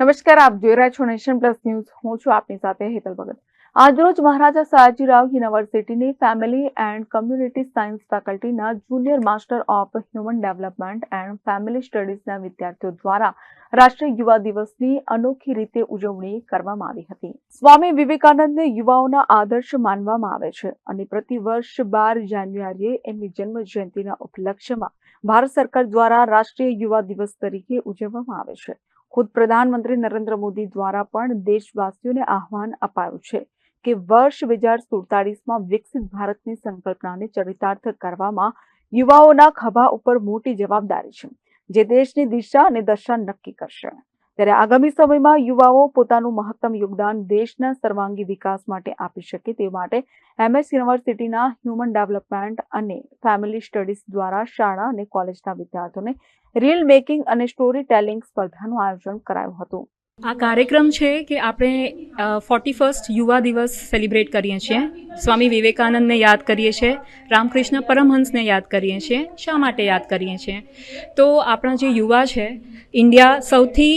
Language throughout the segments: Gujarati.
નમસ્કાર, આપ જોઈ રહ્યા છો નેશન પ્લસ ન્યૂઝ. હું છું આપની સાથે હેતલ ભગત. આજરોજ મહારાજા સયાજીરાવ યુનિવર્સિટીની family and community science ફેકલ્ટીના junior master of human development and family સ્ટડીઝના વિદ્યાર્થીઓ દ્વારા રાષ્ટ્રીય યુવા દિવસની અનોખી રીતે ઉજવણી કરવામાં આવી હતી. સ્વામી વિવેકાનંદને યુવાઓના આદર્શ માનવામાં આવે છે અને પ્રતિ વર્ષ બાર જાન્યુઆરીએ એમની જન્મ જયંતિના ઉપલક્ષ્યમાં ભારત સરકાર દ્વારા રાષ્ટ્રીય યુવા દિવસ તરીકે ઉજવવામાં આવે છે. ખુદ પ્રધાનમંત્રી નરેન્દ્ર મોદી દ્વારા પણ દેશવાસીઓને આહવાન અપાયું છે કે વર્ષ બે હજાર સુડતાલીસમાં વિકસિત ભારતની સંકલ્પનાને ચરિતાર્થ કરવામાં યુવાઓના ખભા ઉપર મોટી જવાબદારી છે, જે દેશની દિશા અને દશા નક્કી કરશે. ત્યારે આગામી સમયમાં યુવાઓ પોતાનું મહત્તમ યોગદાન દેશના સર્વાંગી વિકાસ માટે આપી શકે તે માટે એમએસ યુનિવર્સિટીના હ્યુમન ડેવલપમેન્ટ અને ફેમિલી સ્ટડીઝ દ્વારા શાળા અને કોલેજના વિદ્યાર્થીઓને રીલ મેકિંગ અને સ્ટોરી ટેલિંગ સ્પર્ધાનું આયોજન કરાયું હતું. આ કાર્યક્રમ છે કે આપણે ફોર્ટી ફર્સ્ટ યુવા દિવસ સેલિબ્રેટ કરીએ છીએ. સ્વામી વિવેકાનંદને યાદ કરીએ છીએ, રામકૃષ્ણ પરમહંસને યાદ કરીએ છીએ, શા માટે યાદ કરીએ છીએ? તો આપણા જે યુવા છે, ઇન્ડિયા સૌથી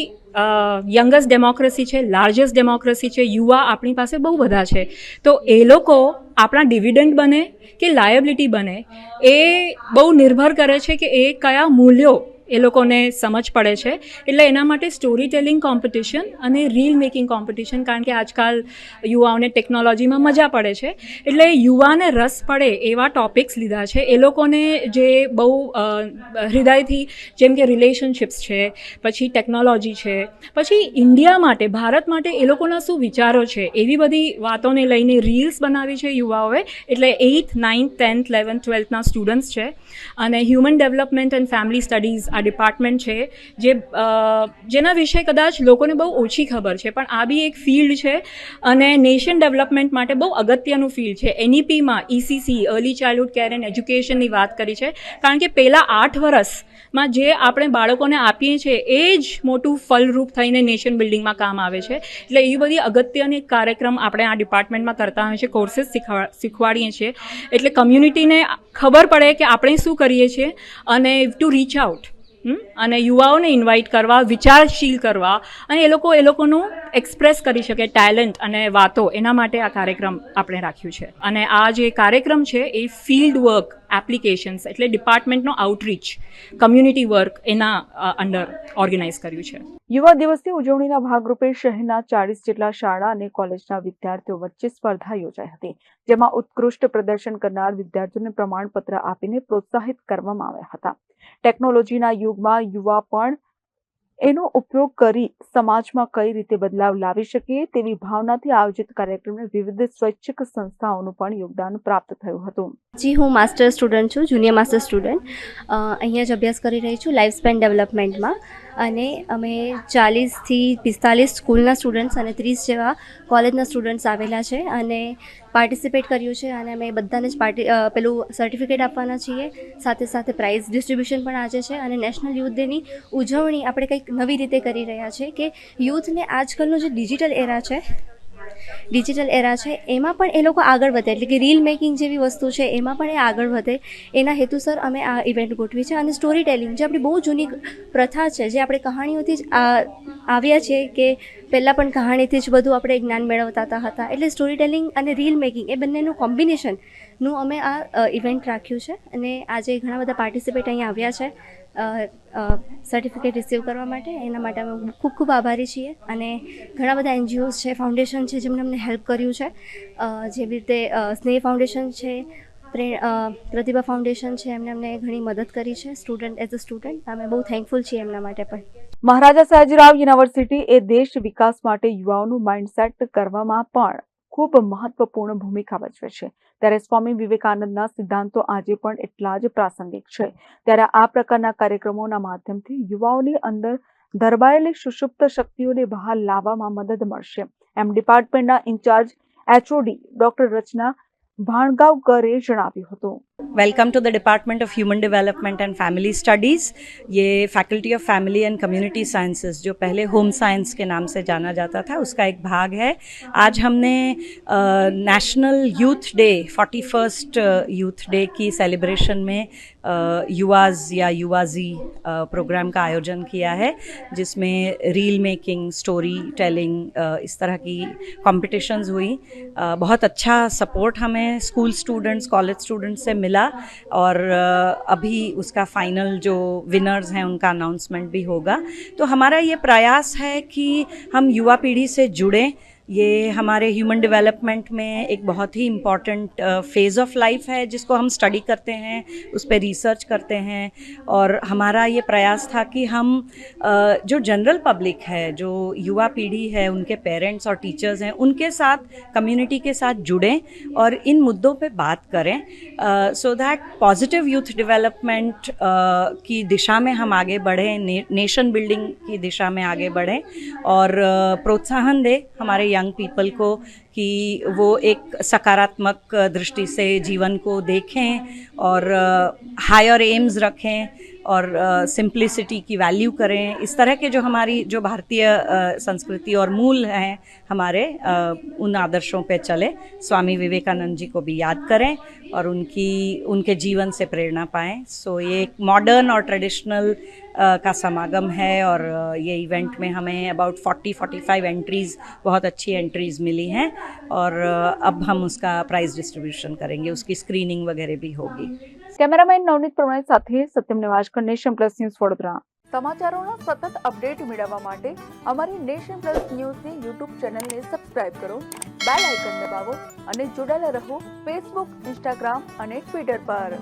યંગેસ્ટ ડેમોક્રેસી છે લાર્જેસ્ટ ડેમોક્રેસી છે, યુવા આપણી પાસે બહુ બધા છે. તો એ લોકો આપણા ડિવિડન્ડ બને કે લાયબિલિટી બને એ બહુ નિર્ભર કરે છે કે એ કયા મૂલ્યો એ લોકોને સમજ પડે છે. એટલે એના માટે સ્ટોરી ટેલિંગ કોમ્પિટિશન અને રીલ મેકિંગ કોમ્પિટિશન કારણ કે આજકાલ યુવાઓને ટેકનોલોજીમાં મજા પડે છે. એટલે યુવાને રસ પડે એવા ટોપિક્સ લીધા છે. એ લોકોને જે બહુ હૃદયથી, જેમ કે રિલેશનશિપ્સ છે, પછી ટેકનોલોજી છે, પછી ઇન્ડિયા માટે, ભારત માટે એ લોકોના શું વિચારો છે? એવી બધી વાતોને લઈને રીલ્સ બનાવી છે યુવાઓએ. એટલે એઇથ નાઇન્થ ટેન્થ ઇલેવન્થ ટ્વેલ્થના સ્ટુડન્ટ્સ છે. અને human development and family studies આ ડિપાર્ટમેન્ટ છે, જે જેના વિશે કદાચ લોકોને બહુ ઓછી ખબર છે, પણ આ બી એક ફિલ્ડ છે અને નેશન ડેવલપમેન્ટ માટે બહુ અગત્યનું ફિલ્ડ છે. એનઈપીમાં ECC early childhood care and એજ્યુકેશનની વાત કરી છે. કારણ કે પહેલાં આઠ વર્ષમાં જે આપણે બાળકોને આપીએ છીએ, એ જ મોટું ફલરૂપ થઈને નેશન બિલ્ડિંગમાં કામ આવે છે. એટલે એ બધી અગત્યની કાર્યક્રમ આપણે આ ડિપાર્ટમેન્ટમાં કરતા હોય છે કોર્સીસ શીખવા, શીખવાડીએ છીએ. એટલે કમ્યુનિટીને ખબર પડે કે આપણે શું કરીએ છીએ અને ટુ રીચ આઉટ? અને યુવાઓને ઇન્વાઇટ કરવા, વિચારશીલ કરવા અને એ લોકો એ લોકોનું એક્સપ્રેસ કરી શકે ટેલેન્ટ અને વાતો. એના માટે આ કાર્યક્રમ આપણે રાખ્યું છે. અને આ જે કાર્યક્રમ છે એ ફિલ્ડ વર્ક એપ્લિકેશન્સ એટલે ડિપાર્ટમેન્ટનો આઉટરીચ કમ્યુનિટી વર્ક એના અંડર ઓર્ગેનાઇઝ કર્યું છે. યુવા દિવસની ઉજવણીના ભાગરૂપે શહેરના ચાળીસ જેટલા શાળા અને કોલેજના વિદ્યાર્થીઓ વચ્ચે સ્પર્ધા યોજાઈ હતી, જેમાં ઉત્કૃષ્ટ પ્રદર્શન કરનાર વિદ્યાર્થીઓને પ્રમાણપત્ર આપીને પ્રોત્સાહિત કરવામાં આવ્યા હતા. ટેકનોલોજીના યુગમાં યુવા પણ એનો ઉપયોગ કરી સમાજમાં કઈ રીતે બદલાવ લાવી શકીએ તેવી ભાવનાથી આયોજિત કાર્યક્રમને વિવિધ સ્વૈચ્છિક સંસ્થાઓનું પણ યોગદાન પ્રાપ્ત થયું હતું. જી, હું માસ્ટર સ્ટુડન્ટ છું, જુનિયર માસ્ટર સ્ટુડન્ટ. અહીંયા જ અભ્યાસ કરી રહી છું લાઈફ સ્પેન ડેવલપમેન્ટમાં. અને અમે ચાલીસથી પિસ્તાલીસ સ્કૂલના સ્ટુડન્ટ્સ અને ત્રીસ જેવા કોલેજના સ્ટુડન્ટ્સ આવેલા છે અને પાર્ટિસિપેટ કર્યું છે અને અમે બધાને જ પાર્ટી પેલું સર્ટિફિકેટ આપવાના છીએ. સાથે સાથે પ્રાઇઝ ડિસ્ટ્રીબ્યુશન પણ આજે છે અને નેશનલ યુથ ડેની ઉજવણી આપણે કંઈક નવી રીતે કરી રહ્યા છે કે યુથને આજકાલનો જે ડિજિટલ એરા છે, ડિજિટલ એરા છે, એમાં પણ એ લોકો આગળ વધે. એટલે કે રીલ મેકિંગ જેવી વસ્તુ છે, એમાં પણ એ આગળ વધે. એના હેતુસર અમે આ ઇવેન્ટ ગોઠવી છે. અને સ્ટોરી ટેલિંગ જે આપણી બહુ જૂની પ્રથા છે, જે આપણે કહાણીઓથી જ આવ્યા છે કે પહેલાં પણ કહાણીથી જ બધું આપણે જ્ઞાન મેળવતા હતા. એટલે સ્ટોરી ટેલિંગ અને રીલ મેકિંગ એ બંનેનું કોમ્બિનેશનનું અમે આ ઇવેન્ટ રાખ્યું છે. અને આજે ઘણા બધા પાર્ટિસિપેટ અહીંયા આવ્યા છે. સર્ટિફિકેટ રિસીવ કરવા માટે. એના માટે અમે ખૂબ ખૂબ આભારી છીએ. અને ઘણા બધા એનજીઓઝ છે ફાઉન્ડેશન છે, જેમણે અમને હેલ્પ કર્યું છે. જેવી રીતે સ્નેહ ફાઉન્ડેશન છે, પ્રે પ્રતિભા ફાઉન્ડેશન છે એમને અમને ઘણી મદદ કરી છે સ્ટુડન્ટ એઝ અ સ્ટુડન્ટ અમે બહુ થેન્કફુલ છીએ એમના માટે પણ. મહારાજા સયાજીરાવ યુનિવર્સિટી એ દેશ વિકાસ માટે યુવાઓનું માઇન્ડસેટ કરવામાં પણ ખૂબ મહત્વપૂર્ણ ભૂમિકા ભજવે છે. ત્યારે સ્વામી વિવેકાનંદના સિદ્ધાંતો આજે પણ એટલા જ પ્રાસંગિક છે. ત્યારે આ પ્રકારના કાર્યક્રમોના માધ્યમથી યુવાઓની અંદર ધરબાયેલી સુષુપ્ત શક્તિઓને બહાર લાવવામાં મદદ મળશે. એમ ડિપાર્ટમેન્ટના ઇન્ચાર્જ એચઓડી ડોક્ટર રચના ભાણગાવકરે જણાવ્યું હતું. Welcome to the department of human development and family studies ये faculty of family and community sciences जो पहले होम साइंस के नाम से जाना जाता था, उसका एक भाग है। आज हमने national youth day forty first youth day की सेलिब्रेशन में युवाज या युवाजी प्रोग्राम का आयोजन किया है, जिसमें रील मेकिंग स्टोरी टेलिंग इस तरह की कॉम्पिटिशन्स हुई। बहुत अच्छा सपोर्ट हमें स्कूल स्टूडेंट्स कॉलेज स्टूडेंट्स से मिला और अ, अभी उसका फाइनल जो विनर्स हैं उनका अनाउंसमेंट भी होगा तो हमारा ये प्रयास है कि हम युवा पीढ़ी से जुड़ें ये हमारे ह्यूमन डेवलपमेंट में एक बहुत ही इंपॉर्टेंट फ़ेज़ ऑफ़ लाइफ है जिसको हम स्टडी करते हैं उस पर रिसर्च करते हैं। और हमारा ये प्रयास था कि हम जो जनरल पब्लिक है जो युवा पीढ़ी है उनके पेरेंट्स और टीचर्स हैं उनके साथ कम्युनिटी के साथ जुड़ें और इन मुद्दों पे बात करें। So that positive youth development की दिशा में हम आगे बढ़ें ने, नेशन बिल्डिंग की दिशा में आगे बढ़ें और प्रोत्साहन दें हमारे यंग पीपल को कि वो एक सकारात्मक दृष्टि से जीवन को देखें और हायर एम्स रखें और सिंप्लिसिटी की वैल्यू करें। इस तरह के जो हमारी, जो भारतीय संस्कृति और मूल हैं हमारे उन आदर्शों पे चले। स्वामी विवेकानंद जी को भी याद करें और उनकी, उनके जीवन से प्रेरणा पाएँ। सो ये एक मॉडर्न और ट्रेडिशनल का समागम है और अ, ये इवेंट में हमें अबाउट 40 45 एंट्रीज़ बहुत अच्छी एंट्रीज़ मिली हैं और अ, अब हम उसका प्राइज़ डिस्ट्रीब्यूशन करेंगे उसकी स्क्रीनिंग वगैरह भी होगी કેમેરામેન નવનીત પ્રણય સાથે Satyam Nivaskar nation plus news Vadodara સમાચારોના સતત અપડેટ મેળવવા માટે અમારી નેશન પ્લસ ન્યૂઝની યુટ્યુબ ચેનલને સબસ્ક્રાઇબ કરો બેલ આઇકન દબાવો અને જોડાયેલા રહો ફેસબુક ઇન્સ્ટાગ્રામ અને ટ્વિટર પર